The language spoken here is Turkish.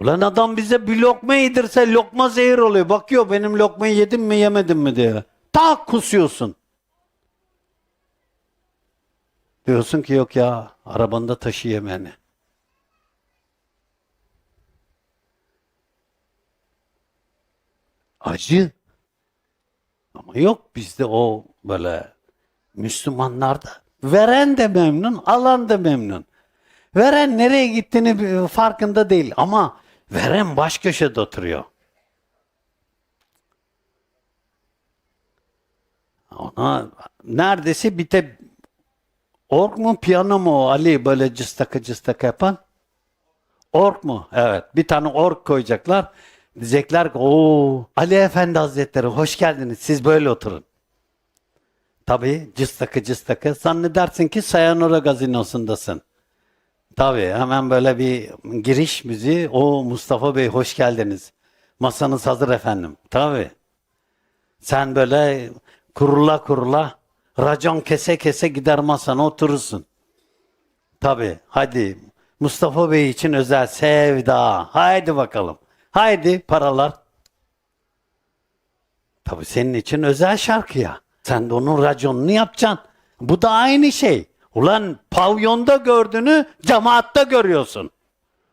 Ulan adam bize bir lokma yedirse lokma zehir oluyor. Bakıyor benim lokmayı yedim mi yemedim mi diye. Tak kusuyorsun. Diyorsun ki yok ya arabanda taşı yemeni. Acı. Ama yok bizde o böyle Müslümanlarda. Veren de memnun, alan da memnun. Veren nereye gittiğini farkında değil ama veren baş köşede oturuyor. Ona neredeyse bir de org mu piyano mu Ali böyle cıstaka cıstaka yapan? Org mu? Evet. Bir tane org koyacaklar. Diyecekler ki o Ali Efendi Hazretleri hoş geldiniz. Siz böyle oturun. Tabii cıstaka cıstaka. Zannedersin ki Sayanora gazinosundasın. Tabii hemen böyle bir giriş müziği. O Mustafa Bey hoş geldiniz. Masanız hazır efendim. Tabii. Sen böyle kurula kurula racon kese kese gider masana oturursun. Tabii. Hadi. Mustafa Bey için özel sevda. Haydi bakalım. Haydi paralar. Tabii senin için özel şarkı ya. Sen de onun raconunu yapacaksın. Bu da aynı şey. Ulan pavyonda gördüğünü cemaatta görüyorsun.